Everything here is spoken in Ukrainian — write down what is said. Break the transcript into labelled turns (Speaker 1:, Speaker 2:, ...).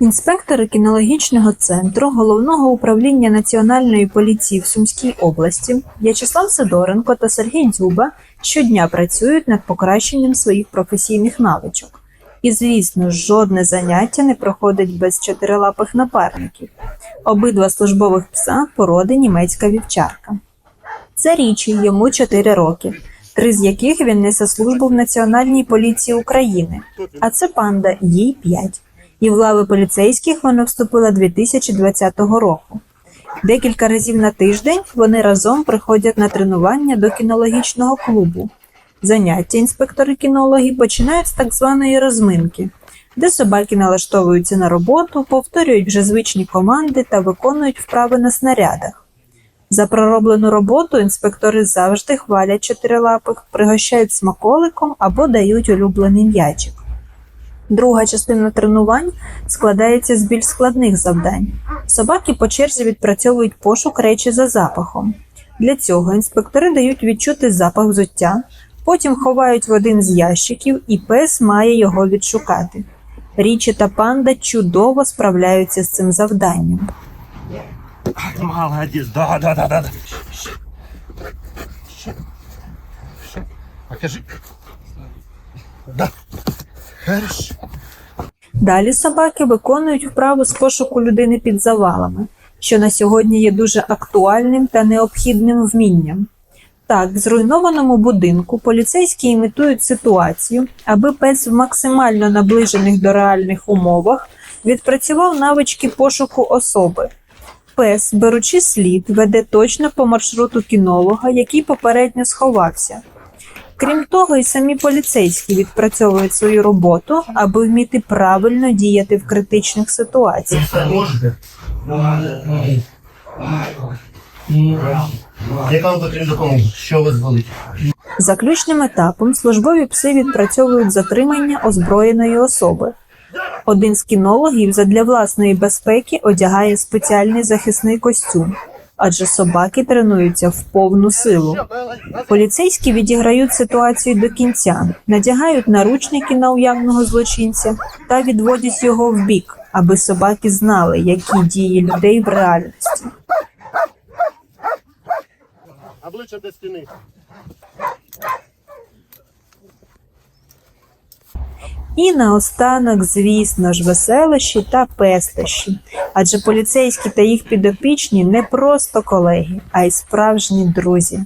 Speaker 1: Інспектори кінологічного центру головного управління Національної поліції в Сумській області В'ячеслав Сидоренко та Сергій Дзюба щодня працюють над покращенням своїх професійних навичок. І, звісно, жодне заняття не проходить без чотирилапих напарників. Обидва службових пса породи німецька вівчарка. Це річі йому 4 роки, три з яких він несе службу в Національній поліції України, а це панда їй 5. І в лави поліцейських вона вступила 2020 року. Декілька разів на тиждень вони разом приходять на тренування до кінологічного клубу. Заняття інспектори-кінологи починають з так званої розминки, де собаки налаштовуються на роботу, повторюють вже звичні команди та виконують вправи на снарядах. За пророблену роботу інспектори завжди хвалять чотирилапих, пригощають смаколиком або дають улюблений м'ячик. Друга частина тренувань складається з більш складних завдань. Собаки по черзі відпрацьовують пошук речі за запахом. Для цього інспектори дають відчути запах взуття, потім ховають в один з ящиків, і пес має його відшукати. Річі та панда чудово справляються з цим завданням.
Speaker 2: Молодец, да, да, да, да. да. Покажи. Да. Хорошо.
Speaker 1: Далі собаки виконують вправу з пошуку людини під завалами, що на сьогодні є дуже актуальним та необхідним вмінням. Так, в зруйнованому будинку поліцейські імітують ситуацію, аби пес в максимально наближених до реальних умовах відпрацював навички пошуку особи. Пес, беручи слід, веде точно по маршруту кінолога, який попередньо сховався. Крім того, і самі поліцейські відпрацьовують свою роботу, аби вміти правильно діяти в критичних ситуаціях.
Speaker 2: Яка вам потрібна допомога? Що вас болить?
Speaker 1: Заключним етапом службові пси відпрацьовують затримання озброєної особи. Один з кінологів задля власної безпеки одягає спеціальний захисний костюм, адже собаки тренуються в повну силу. Поліцейські відіграють ситуацію до кінця, надягають наручники на уявного злочинця та відводять його в бік, аби собаки знали, які дії людей в реальності.
Speaker 2: Обличчя до стіни.
Speaker 1: І наостанок, звісно ж, веселощі та пестощі. Адже поліцейські та їх підопічні не просто колеги, а й справжні друзі.